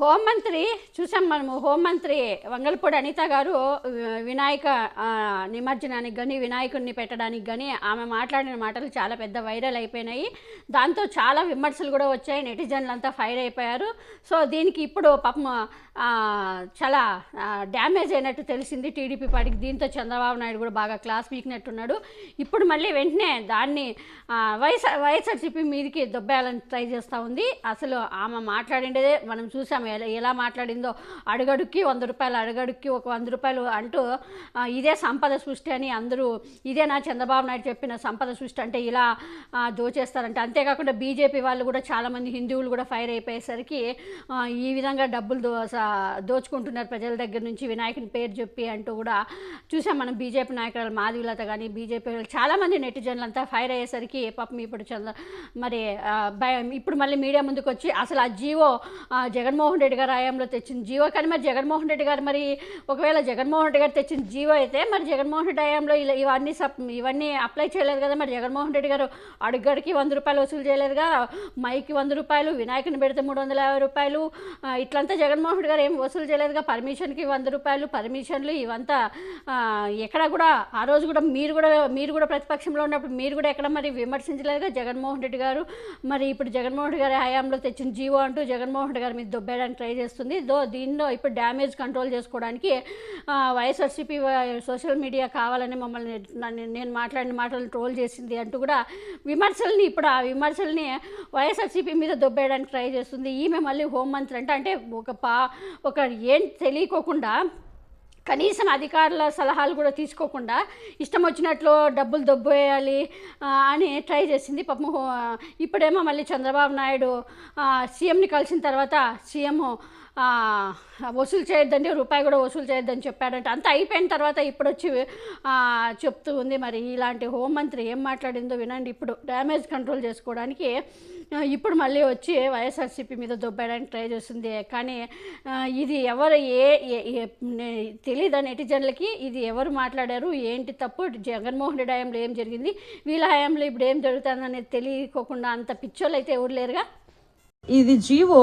హోంమంత్రి చూసాం మనము హోంమంత్రి వంగలపూడి అనిత గారు వినాయక నిమజ్జనానికి కానీ వినాయకుడిని పెట్టడానికి కానీ ఆమె మాట్లాడిన మాటలు చాలా పెద్ద వైరల్ అయిపోయినాయి. దాంతో చాలా విమర్శలు కూడా వచ్చాయి. నెటిజన్లు అంతా ఫైర్ అయిపోయారు. సో దీనికి ఇప్పుడు పాపం చాలా డ్యామేజ్ అయినట్టు తెలిసింది టీడీపీ పార్టీకి. దీంతో చంద్రబాబు నాయుడు కూడా బాగా క్లాస్ పీకినట్టున్నాడు. ఇప్పుడు మళ్ళీ వెంటనే దాన్ని వైఎస్ వైఎస్ఆర్ వైఎస్ఆర్సీపీ మీదకి దొబ్బేయాలని ట్రై చేస్తూ ఉంది. అసలు ఆమె మాట్లాడిండేదే మనం చూసాము ఎలా ఎలా మాట్లాడిందో అడుగడుక్కి వంద రూపాయలు అడుగడుక్కి ఒక వంద రూపాయలు అంటూ ఇదే సంపద సృష్టి అని అందరూ ఇదే నా చంద్రబాబు నాయుడు చెప్పిన సంపద సృష్టి అంటే ఇలా దోచేస్తారంటే. అంతేకాకుండా బీజేపీ వాళ్ళు కూడా చాలామంది హిందువులు కూడా ఫైర్ అయిపోయేసరికి ఈ విధంగా డబ్బులు దో దోచుకుంటున్నారు ప్రజల దగ్గర నుంచి. వినాయకుని పేరు చెప్పి అంటూ కూడా చూసాం మనం బీజేపీ నాయకురాలు మాధవిలత కానీ బీజేపీ చాలామంది నెటిజన్లు అంతా ఫైర్ అయ్యేసరికి పాపం ఇప్పుడు చంద్ర మరి భయం. ఇప్పుడు మళ్ళీ మీడియా ముందుకు వచ్చి అసలు ఆ జీవో జగన్మోహన్ జగన్మోహన్ రెడ్డి గారు హయాంలో తెచ్చిన జీవో. కానీ మరి జగన్మోహన్ రెడ్డి గారు మరి ఒకవేళ జగన్మోహన్ రెడ్డి గారు తెచ్చిన జీవో అయితే మరి జగన్మోహన్ రెడ్డి హయాంలో ఇలా ఇవన్నీ సప్ ఇవన్నీ అప్లై చేయలేదు కదా మరి జగన్మోహన్ రెడ్డి గారు అడుగడికి వంద రూపాయలు వసూలు చేయలేదుగా మైకి వంద రూపాయలు వినాయకుని పెడితే మూడు వందల యాభై రూపాయలు. ఇట్లంతా జగన్మోహన్ రెడ్డి గారు ఏం వసూలు చేయలేదుగా పర్మిషన్కి వంద రూపాయలు పర్మిషన్లు ఇవంతా ఎక్కడ కూడా ఆ రోజు కూడా మీరు కూడా మీరు కూడా ప్రతిపక్షంలో ఉన్నప్పుడు మీరు కూడా ఎక్కడ మరి విమర్శించలేదుగా జగన్మోహన్ రెడ్డి గారు. మరి ఇప్పుడు జగన్మోహన్ రెడ్డి గారి హయాంలో తెచ్చిన జీవో అంటూ జగన్మోహన్ రెడ్డి గారి మీద దొబ్బేయడానికి ట్రై చేస్తుంది. దో దీనిలో ఇప్పుడు డ్యామేజ్ కంట్రోల్ చేసుకోవడానికి వైఎస్ఆర్సీపీ సోషల్ మీడియా కావాలని మమ్మల్ని నేను మాట్లాడిన మాటలు ట్రోల్ చేసింది అంటూ కూడా విమర్శల్ని ఇప్పుడు ఆ విమర్శల్ని వైఎస్ఆర్సీపీ మీద దొబ్బేయడానికి ట్రై చేస్తుంది. ఈమె మళ్ళీ హోంమంత్రి అంటే అంటే ఒక పా ఒక ఏం తెలియకోకుండా కనీసం అధికారుల సలహాలు కూడా తీసుకోకుండా ఇష్టం వచ్చినట్లు డబ్బులు దొబ్బేయాలి అని ట్రై చేసింది. పాపం ఇప్పుడేమో మళ్ళీ చంద్రబాబు నాయుడు సీఎంని కలిసిన తర్వాత సీఎం వసూలు చేయొద్దండి రూపాయి కూడా వసూలు చేయొద్దని చెప్పాడంటే. అంతా అయిపోయిన తర్వాత ఇప్పుడు వచ్చి చెప్తూ ఉంది మరి ఇలాంటి హోంమంత్రి ఏం మాట్లాడిందో వినండి. ఇప్పుడు డ్యామేజ్ కంట్రోల్ చేసుకోవడానికి ఇప్పుడు మళ్ళీ వచ్చి వైఎస్ఆర్సీపీ మీద దొబ్బేయడానికి ట్రై చేస్తుంది. కానీ ఇది ఎవరు ఏ తెలియదు నెటిజన్లకి? ఇది ఎవరు మాట్లాడారు? ఏంటి తప్పు? జగన్మోహన్ రెడ్డి హయాంలో ఏం జరిగింది? వీళ్ళ హయాంలో ఇప్పుడు ఏం జరుగుతుందనేది తెలియకోకుండా అంత పిచ్చోళ్ళు అయితే ఎవరు లేరుగా? ఇది జీవో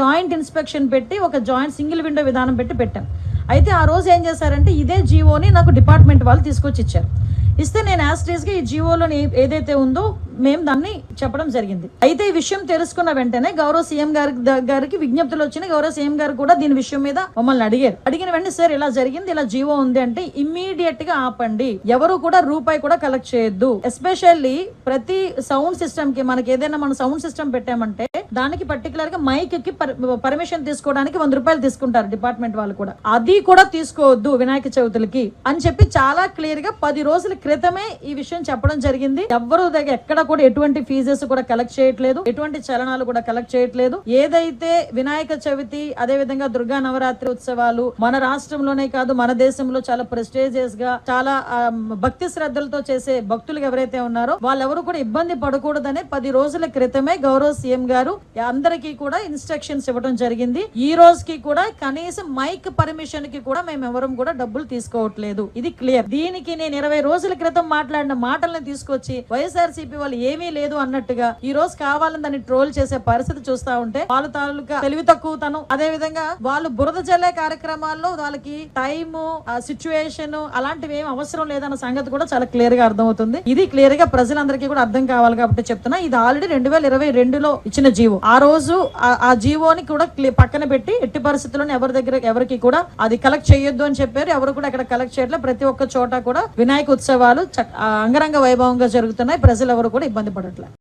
జాయింట్ ఇన్స్పెక్షన్ పెట్టి ఒక జాయింట్ సింగిల్ విండో విధానం పెట్టి పెట్టాం. అయితే ఆ రోజు ఏం చేశారంటే ఇదే జీవోని నాకు డిపార్ట్మెంట్ వాళ్ళు తీసుకొచ్చి ఇచ్చారు. ఇస్తే నేను యాస్ట్రీస్గా ఈ జీవోలోని ఏదైతే ఉందో మేము దాన్ని చెప్పడం జరిగింది. అయితే ఈ విషయం తెలుసుకున్న వెంటనే గౌరవ సీఎం గారి గారికి విజ్ఞప్తులు వచ్చినాయి. గౌరవ సీఎం గారు కూడా దీని విషయం మీద మమ్మల్ని అడిగారు. అడిగిన వెంటనే సార్ ఇలా జరిగింది. ఇలా జీవో ఉంది అంటే ఇమ్మీడియట్గా ఆపండి. ఎవరు కూడా రూపాయి కూడా కలెక్ట్ చేయొద్దు. ఎస్పెషల్లీ ప్రతి సౌండ్ సిస్టమ్కి మనకి ఏదైనా మనం సౌండ్ సిస్టమ్ పెట్టామంటే దానికి పర్టికులర్గా మైక్కి పర్మిషన్ తీసుకోవడానికి వంద రూపాయలు తీసుకుంటారు డిపార్ట్మెంట్ వాళ్ళు కూడా. అది కూడా తీసుకోవద్దు వినాయక చవితులకి అని చెప్పి చాలా క్లియర్గా పది రోజుల క్రితమే ఈ విషయం చెప్పడం జరిగింది. ఎవ్వరు దగ్గర ఎక్కడ కూడా ఎటువంటి ఫీజెస్ కూడా కలెక్ట్ చేయట్లేదు. ఎటువంటి చలనాలు కూడా కలెక్ట్ చేయట్లేదు. ఏదైతే వినాయక చవితి అదే విధంగా దుర్గా నవరాత్రి ఉత్సవాలు మన రాష్ట్రంలోనే కాదు మన దేశంలో చాలా ప్రెస్టేజియస్గా చాలా భక్తి శ్రద్ధలతో చేసే భక్తులు ఎవరైతే ఉన్నారో వాళ్ళెవరు కూడా ఇబ్బంది పడకూడదనే పది రోజుల క్రితమే గౌరవ సీఎం గారు అందరికీ కూడా ఇన్స్ట్రక్షన్స్ ఇవ్వడం జరిగింది. ఈ రోజుకి కూడా కనీసం మైక్ పర్మిషన్కి కూడా మేము ఎవరం కూడా డబ్బులు తీసుకోవట్లేదు. ఇది క్లియర్ దీనికి నేను ఇరవై రోజుల క్రితం మాట్లాడిన మాటలను తీసుకొచ్చి వైఎస్ఆర్సీపీ వాళ్ళు ఏమీ లేదు అన్నట్టుగా ఈ రోజు కావాలని దాన్ని ట్రోల్ చేసే పరిస్థితి చూస్తా ఉంటే వాళ్ళ తాలూకా తెలివి తక్కువతనం. అదే విధంగా వాళ్ళు బురద జల్లే కార్యక్రమాల్లో వాళ్ళకి టైము సిచ్యువేషన్ అలాంటివి ఏం అవసరం లేదన్న సంగతి కూడా చాలా క్లియర్గా అర్థమవుతుంది. ఇది క్లియర్గా ప్రజలందరికీ కూడా అర్థం కావాలి కాబట్టి చెప్తున్నా. ఇది ఆల్రెడీ రెండు వేల ఇరవై రెండులో ఇచ్చిన జీవో. ఆ రోజు ఆ- ఆ జీవోని కూడా పక్కన పెట్టి ఎట్టి పరిస్థితుల్లోనే ఎవరి దగ్గర ఎవరికి కూడా అది కలెక్ట్ చేయొద్దు అని చెప్పారు. ఎవరు కూడా అక్కడ కలెక్ట్ చేయట్లేదు ప్రతి ఒక్క చోట కూడా వినాయక ఉత్సవాలు అంగరంగ వైభవంగా జరుగుతున్నాయి. ప్రజలు ఎవరు కూడా ఇబ్బంది పడట్లేదు